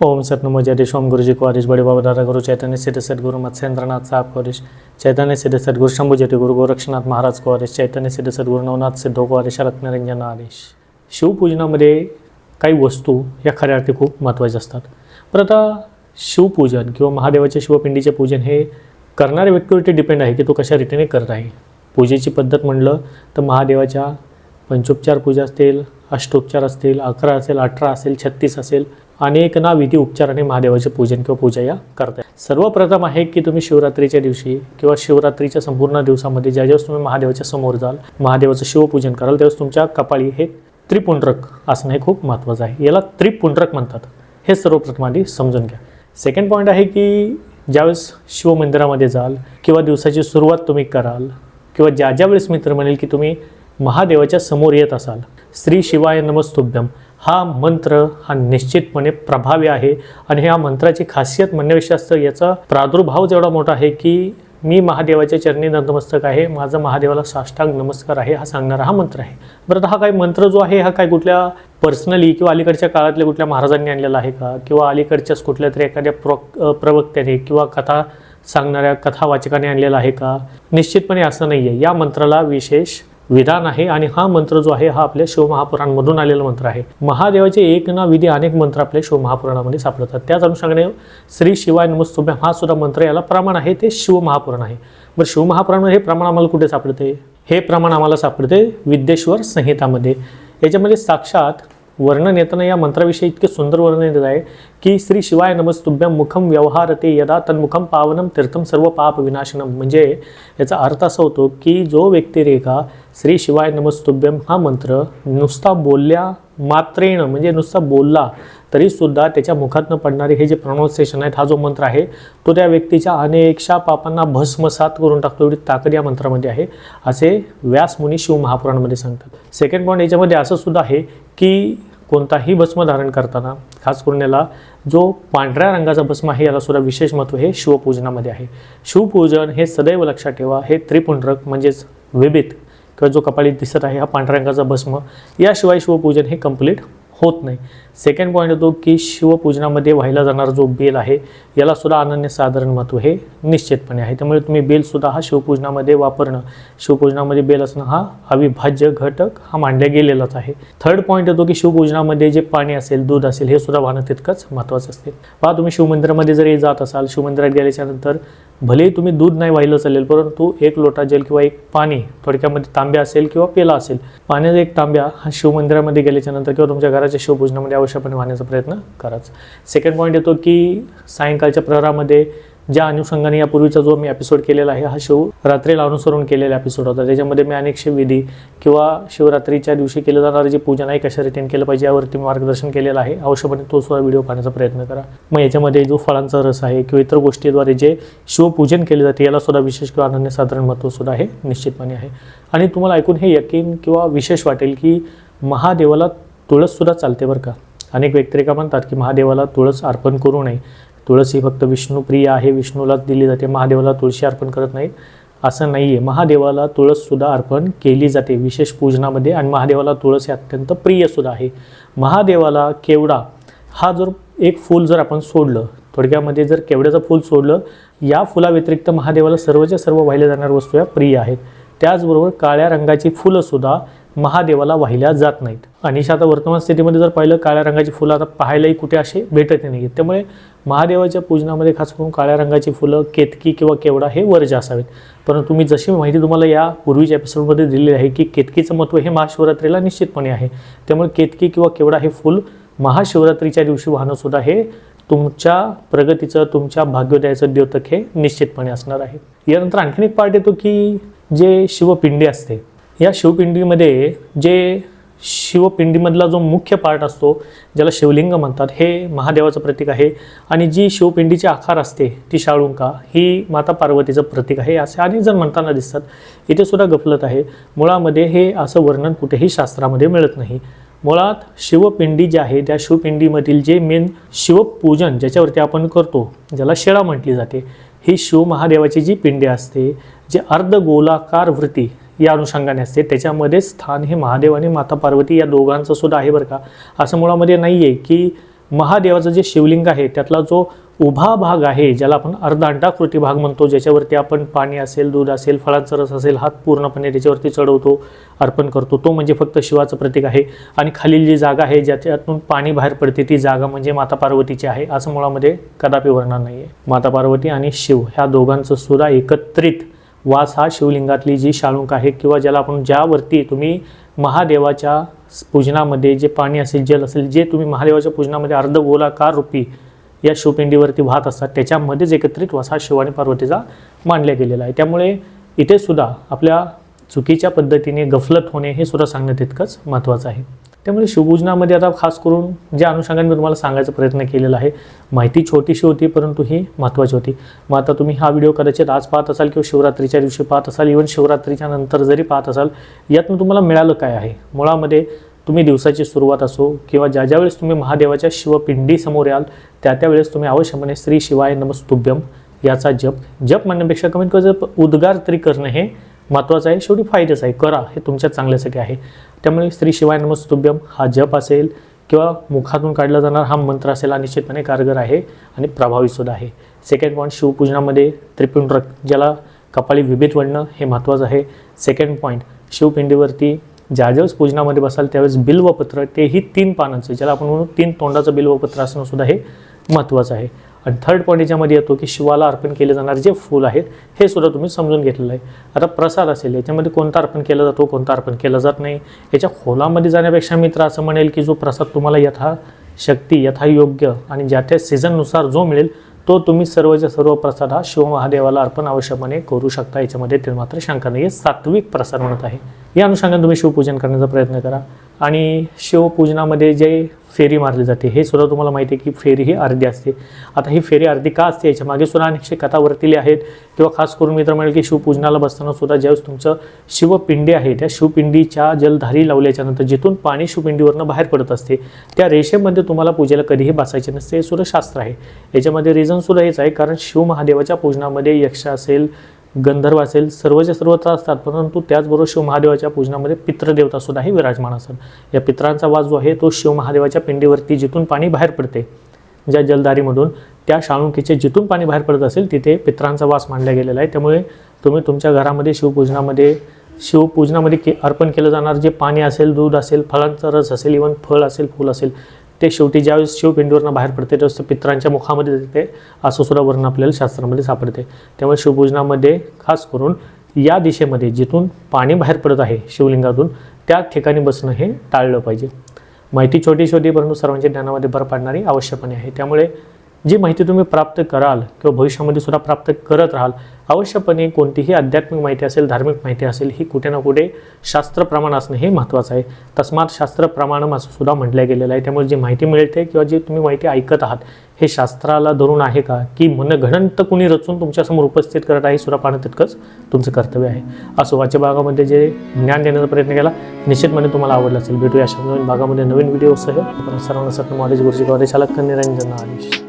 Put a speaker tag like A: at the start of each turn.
A: ओम सतनमो जय सोम गुरुजी कोरिश बड़े बाबा दादा गुरु चैतन्य सिद्ध सद्गुरु मत्स्येंद्रनाथ साहब कोरिश चैतन्य सिद्ध सद्गुरु शंभू जटी गुरु गोरक्षनाथ महाराज कोरिश चैतन्य सिद्ध सद्गुरु नवनाथ सिद्धो कोरिश रत्नरंजन आदेश। शिवपूजनामध्ये काही वस्तू या खऱ्या अर्थी खूप महत्त्वाच्या असतात. पण आता शिवपूजन किंवा महादेवाच्या शिवपिंडीचे पूजन हे करणाऱ्या व्यक्तीवरती डिपेंड आहे की तो कशा रीतीने करत आहे. पूजेची पद्धत म्हणलं तर महादेवाच्या पंचोपचार पूजा असतील अष्टोपचार असतील अकरा असेल अठरा असेल छत्तीस असेल अनेक ना विधी उपचाराने महादेवाचे पूजन किंवा पूजा या करताय. सर्वप्रथम आहे की तुम्ही शिवरात्रीच्या दिवशी किंवा शिवरात्रीच्या संपूर्ण दिवसामध्ये ज्या ज्यावेळेस तुम्ही महादेवाच्या समोर जाल महादेवाचं शिवपूजन कराल त्यावेळेस तुमच्या कपाळी हे त्रिपुंड्रक असणं हे खूप महत्त्वाचं आहे. याला त्रिपुंड्रक म्हणतात. हे सर्वप्रथम आधी समजून घ्या. सेकंड पॉईंट आहे की ज्यावेळेस शिवमंदिरामध्ये जाल किंवा दिवसाची सुरुवात तुम्ही कराल किंवा ज्या ज्या वेळेस मित्र म्हणेल की तुम्ही महादेवाच्या समोर येत असाल श्री शिवाय नमस्तुभ्यम हा मंत्र हा निश्चितपणे प्रभावी आहे आणि ह्या मंत्राची खासियत म्हणण्याविषयी असतं याचा प्रादुर्भाव जेवढा मोठा आहे की मी महादेवाच्या चरणी नतमस्तक आहे माझा महादेवाला साष्टांग नमस्कार आहे हा सांगणारा हा मंत्र आहे. बरं हा काय मंत्र जो आहे हा काय कुठल्या पर्सनली किंवा अलीकडच्या काळातल्या कुठल्या महाराजांनी आणलेला आहे का? किंवा अलीकडच्याच कुठल्या तरी एखाद्या प्र प्रवक्त्याने किंवा कथा सांगणाऱ्या कथावाचकाने आणलेला आहे का? निश्चितपणे असं नाही आहे या मंत्राला विशेष विधान आहे आणि हा मंत्र जो आहे हा आपल्या शिवमहापुराणमधून आलेला मंत्र आहे. महादेवाचे एक ना विधी अनेक मंत्र आपल्या शिवमहापुराणामध्ये सापडतात. त्याच अनुषंगाने श्री शिवाय नमस्तुभ्यम हा सुद्धा मंत्र याला प्रमाण आहे ते शिवमहापुराण आहे. बरं शिवमहापुराण हे प्रमाण आम्हाला कुठे सापडते? हे प्रमाण आम्हाला सापडते विद्येश्वर संहितामध्ये. याच्यामध्ये साक्षात वर्णन येताना या मंत्राविषयी इतके सुंदर वर्णन येत आहे की श्री शिवाय नमस्तुभ्यम मुखम व्यवहारते यदा तन्मुखम पावनम तीर्थम सर्व पाप विनाशनम म्हणजे याचा अर्थ असा होतो की जो व्यक्तिरेखा श्री शिवाय नमस्तुभ्यम हा मंत्र नुसता बोलल्या मात्रेनं म्हणजे नुसता बोलला तरीसुद्धा त्याच्या मुखातनं पडणारे हे जे प्रोनाऊन्सिएशन आहेत हा जो मंत्र आहे तो त्या व्यक्तीच्या अनेकशा पापांना भस्मसात करून टाकतो. एवढी ताकद या मंत्रामध्ये आहे. असे व्यासमुनी शिव महापुराणामध्ये सांगतात. सेकंड पॉईंट याच्यामध्ये असं सुद्धा आहे की कोणताही भस्म धारण करताना खास करून याला जो पांढऱ्या रंगाचा भस्म आहे याला सुद्धा विशेष महत्त्व हे शिवपूजनामध्ये आहे. शिवपूजन हे सदैव लक्षात ठेवा हे त्रिपुंड्रक म्हणजेच विबित किंवा जो कपाळीत दिसत आहे हा पांढऱ्या रंगाचा भस्म. याशिवाय शिवपूजन हे कंप्लीट होत नाही. सेकंड पॉईंट येतो की शिवपूजनामध्ये वाहिला जाणारा जो बेल आहे याला सुद्धा अनन्य साधारण महत्त्व हे निश्चितपणे आहे. त्यामुळे तुम्ही बेलसुद्धा हा शिवपूजनामध्ये वापरणं शिवपूजनामध्ये बेल असणं हा अविभाज्य घटक हा मांडला गेलेलाच आहे. थर्ड पॉईंट येतो की शिवपूजनामध्ये जे पाणी असेल दूध असेल हे सुद्धा वाहणं तितकंच महत्त्वाचं असते. पहा तुम्ही शिवमंदिरामध्ये जरी जात असाल शिवमंदिरात गेल्याच्यानंतर भलेही भले तुम्ही दूध नाही वाहिलं चालेल परंतु एक लोटा जल किंवा एक पाणी थोडक्यामध्ये तांब्या असेल किंवा पेला असेल पाण्याचा एक तांब्या हा शिवमंदिरामध्ये गेल्याच्यानंतर किंवा तुमच्या घराच्या शिवपूजनामध्ये आवश्यकपणे वाहण्याचा प्रयत्न कराच. सेकंड पॉईंट येतो की सायंकाळच्या प्रहरामध्ये ज्या अनुषंगाने यापूर्वीचा जो मी एपिसोड केलेला आहे हा शिव रात्रीला अनुसरून केलेला एपिसोड होता. त्याच्यामध्ये मी अनेक विधी किंवा शिवरात्रीच्या दिवशी केलं जाणारं जे पूजन आहे कशा रीतीने केलं पाहिजे यावरती मी मार्गदर्शन केलेलं आहे. अवश्यपणे तो सुद्धा व्हिडिओ पाहण्याचा प्रयत्न करा. मग याच्यामध्ये जो फळांचा रस आहे किंवा इतर गोष्टीद्वारे जे शिवपूजन केले जाते याला सुद्धा विशेष किंवा अनन्यसाधारण महत्त्व सुद्धा हे निश्चितपणे आहे. आणि तुम्हाला ऐकून हे यकीन किंवा विशेष वाटेल की महादेवाला तुळससुद्धा चालते बरं का. अनेक व्यक्तिरेखा म्हणतात की महादेवाला तुळस अर्पण करू नये. तुळस ही फक्त विष्णुप्रिय आहे विष्णूलाच दिली जाते महादेवाला तुळशी अर्पण करत नाहीत. असं नाही आहे महादेवाला तुळससुद्धा अर्पण केली जाते विशेष पूजनामध्ये आणि महादेवाला तुळस हे अत्यंत प्रियसुद्धा आहे. महादेवाला केवडा हा जर एक फूल जर आपण सोडलं थोडक्यामध्ये जर केवड्याचं फूल सोडलं या फुलाव्यतिरिक्त महादेवाला सर्वच्या सर्व वाहिल्या जाणाऱ्या वस्तू या प्रिय आहेत. त्याचबरोबर काळ्या रंगाची फुलंसुद्धा महादेवाला वाहिल्या जात नाहीत. आणि आता वर्तमान स्थितीमध्ये जर पाहिलं काळ्या रंगाची फुलं आता पाहायलाही कुठे असे भेटत नाही त्यामुळे महादेवाच्या पूजनामध्ये खास करून काळ्या रंगाची फुलं केतकी किंवा केवडा हे वर्ज असावेत. परंतु मी जशी माहिती तुम्हाला या पूर्वीच्या एपिसोडमध्ये दिलेली आहे की केतकीचं महत्त्व हे महाशिवरात्रीला निश्चितपणे आहे. त्यामुळे केतकी किंवा केवडा हे फुल महाशिवरात्रीच्या दिवशी वाहनंसुद्धा हे तुमच्या प्रगतीचं तुमच्या भाग्योदयाचं द्योतक हे निश्चितपणे असणार आहे. यानंतर आणखीन एक पार्ट येतो की जे शिवपिंडी असते. या शिवपिंडीमध्ये जे शिवपिंडीमधला जो मुख्य पार्ट असतो ज्याला शिवलिंग म्हणतात हे महादेवाचं प्रतीक आहे. आणि जी शिवपिंडीची आकार असते ती शाळुंका ही माता पार्वतीचं प्रतीक आहे. असे अनेक जण म्हणताना दिसतात. इथे सुद्धा गफलत आहे. मुळामध्ये हे असं वर्णन कुठेही शास्त्रामध्ये मिळत नाही. मुळात शिवपिंडी जी आहे त्या शिवपिंडीमधील जे मेन शिवपूजन ज्याच्यावरती आपण करतो ज्याला शेळा म्हटली जाते ही शिव महादेवाची जी पिंडी असते जे अर्धगोलाकार वृत्ती या अनुषंगाने असते. त्याच्यामध्ये स्थान हे महादेव आणि माता पार्वती या दोघांचं सुद्धा आहे बरं का. असं मुळामध्ये नाही आहे की महादेवाचं जे शिवलिंग आहे त्यातला जो उभा भाग आहे ज्याला आपण अर्धांडाकृती भाग म्हणतो ज्याच्यावरती आपण पाणी असेल दूध असेल फळांचा रस असेल हात पूर्णपणे त्याच्यावरती चढवतो अर्पण करतो तो म्हणजे फक्त शिवाचं प्रतीक आहे. आणि खालील जी जागा आहे ज्याच्यातून पाणी बाहेर पडते ती जागा म्हणजे माता पार्वतीची आहे असं मुळामध्ये कदापि वर्णन नाही आहे माता पार्वती आणि शिव ह्या दोघांचं सुद्धा एकत्रित वास हा शिवलिंगातली जी शाळूंक आहे किंवा ज्याला आपण ज्यावरती तुम्ही महादेवाच्या पूजनामध्ये जे पाणी असेल जल असेल जे तुम्ही महादेवाच्या पूजनामध्ये अर्धगोलाकार रूपी या शिवपिंडीवरती वाहत असतात त्याच्यामध्येच एकत्रित वास हा शिव आणि पार्वतीचा मांडला गेलेला आहे. त्यामुळे इथे सुद्धा आपल्या चुकीच्या पद्धतीने गफलत होणे हे सुद्धा सांगणं तितकंच महत्त्वाचं आहे. त्यामुळे शिवभोजनामध्ये आता खास करून ज्या अनुषंगाने मी तुम्हाला सांगायचा प्रयत्न केलेला आहे माहिती छोटीशी होती परंतु ही महत्त्वाची होती. मग आता तुम्ही हा व्हिडिओ कदाचित आज पाहत असाल किंवा शिवरात्रीच्या दिवशी पाहत असाल इव्हन शिवरात्रीच्या नंतर जरी पाहत असाल यातून तुम्हाला मिळालं काय आहे? मुळामध्ये तुम्ही दिवसाची सुरुवात असो किंवा ज्या ज्या वेळेस तुम्ही महादेवाच्या शिवपिंडीसमोर याल त्या त्यावेळेस तुम्ही अवश्यपणे श्री शिवाय नमस्तुभ्यम याचा जप जप म्हणण्यापेक्षा कमीत कमी जप उद्गार तरी करणं हे महत्त्वाचं आहे. शेवटी फायदेच आहे. करा. हे तुमच्या चांगल्यासाठी आहे. त्यामुळे स्त्री शिवाय नमस्तुभ्यम हा जप असेल किंवा मुखातून काढला जाणार हा मंत्र असेल हा निश्चितपणे कारगर आहे आणि प्रभावीसुद्धा आहे. सेकंड पॉईंट शिवपूजनामध्ये त्रिपुंड ज्याला कपाळी विभेद वडणं हे महत्त्वाचं आहे. सेकंड पॉईंट शिवपिंडीवरती ज्या ज्यावेळेस पूजनामध्ये बसाल त्यावेळेस बिल्वपत्र तेही तीन पानांचं ज्याला आपण म्हणू तीन तोंडाचं बिल्वपत्र असणं सुद्धा हे महत्त्वाचं आहे. आणि थर्ड पॉईंट याच्यामध्ये येतो की शिवाला अर्पण केले जाणारे जे फूल आहेत हे सुद्धा तुम्ही समजून घेतलेलं आहे. आता प्रसाद असेल याच्यामध्ये कोणता अर्पण केला जातो कोणता अर्पण केला जात नाही. याच्या खोलामध्ये जाण्यापेक्षा मित्र असं म्हणेल की जो प्रसाद तुम्हाला यथा शक्ती यथायोग्य आणि ज्या त्या सीझननुसार जो मिळेल तो तुम्ही सर्वच्या सर्व प्रसाद हा शिवमहादेवाला अर्पण आवश्यकपणे करू शकता. याच्यामध्ये ते मात्र शंका नाही हे सात्विक प्रसाद म्हणत आहे. या अनुषंगाने तुम्ही शिवपूजन करण्याचा प्रयत्न करा. आणि शिवपूजनामध्ये जे फेरी मारली जाते हे सुद्धा तुम्हाला माहिती आहे की फेरी ही अर्धी असते. आता ही फेरी अर्धी का असते? याच्या मागे सुद्धा अनेकशे कथा वर्तिले आहेत. किंवा खास करून मित्र म्हणेल की शिवपूजनाला बसताना सुद्धा ज्यावेळेस तुमचं शिवपिंडी आहे त्या शिवपिंडीच्या जलधारी लावल्याच्यानंतर जिथून पाणी शिवपिंडीवरनं बाहेर पडत असते त्या रेषेमध्ये तुम्हाला पूजेला कधीही बसायचे नसते. हे सुद्धा शास्त्र आहे. याच्यामध्ये रिझन सुद्धा हेच आहे कारण शिव महादेवाच्या पूजनामध्ये यक्ष असेल गंधर्व असेल सर्वच्या सर्वत्र असतात परंतु त्याचबरोबर शिवमहादेवाच्या पूजनामध्ये पितृदेवता सुद्धाही विराजमान असतात या पित्रांचा वास जो आहे तो शिवमहादेवाच्या पिंडीवरती जिथून पाणी बाहेर पडते ज्या जलधारीमधून त्या शाळुंकीचे जिथून पाणी बाहेर पडत असेल तिथे पित्रांचा वास मांडला गेलेला आहे. त्यामुळे तुम्ही तुमच्या घरामध्ये शिवपूजनामध्ये शिवपूजनामध्ये के अर्पण केलं जाणार जे पाणी असेल दूध असेल फळांचा रस असेल इवन फळ असेल फूल असेल ते शेवटी ज्यावेळेस शिवपिंडीवरनं बाहेर पडते त्यावेळेस ते पित्रांच्या मुखामध्ये येते असं वर्णन आपल्याला शास्त्रामध्ये सापडते. त्यामुळे शिवपूजनामध्ये खास करून या दिशेमध्ये जिथून पाणी बाहेर पडत आहे शिवलिंगातून त्या ठिकाणी बसणं हे टाळलं पाहिजे. माहिती छोटी छोटी परंतु सर्वांच्या ज्ञानामध्ये भर पाडणारी आवश्यकपणे आहे. त्यामुळे जी माहिती तुम्ही प्राप्त कराल किंवा भविष्यामध्ये सुद्धा प्राप्त करत राहाल अवश्यपणे कोणतीही आध्यात्मिक माहिती असेल धार्मिक माहिती असेल ही कुठे ना कुठे शास्त्रप्रमाण असणं हे महत्त्वाचं आहे. तस्मात शास्त्रप्रमाणम असं सुद्धा म्हटलं गेलेलं आहे. त्यामुळे जी माहिती मिळते किंवा जी तुम्ही माहिती ऐकत आहात हे शास्त्राला धरून आहे का? की मन घडंत कुणी रचून तुमच्यासमोर उपस्थित करत आहे सुद्धा पाहणं तितकंच तुमचं कर्तव्य आहे. असो वाच्या भागामध्ये जे ज्ञान देण्याचा प्रयत्न केला निश्चितपणे तुम्हाला आवडलं असेल. भेटूया अशा नवीन भागामध्ये नवीन व्हिडिओसह सर्वांना सत्य महाराज गुरुजी कॉलेज चालक निरंजन आदेश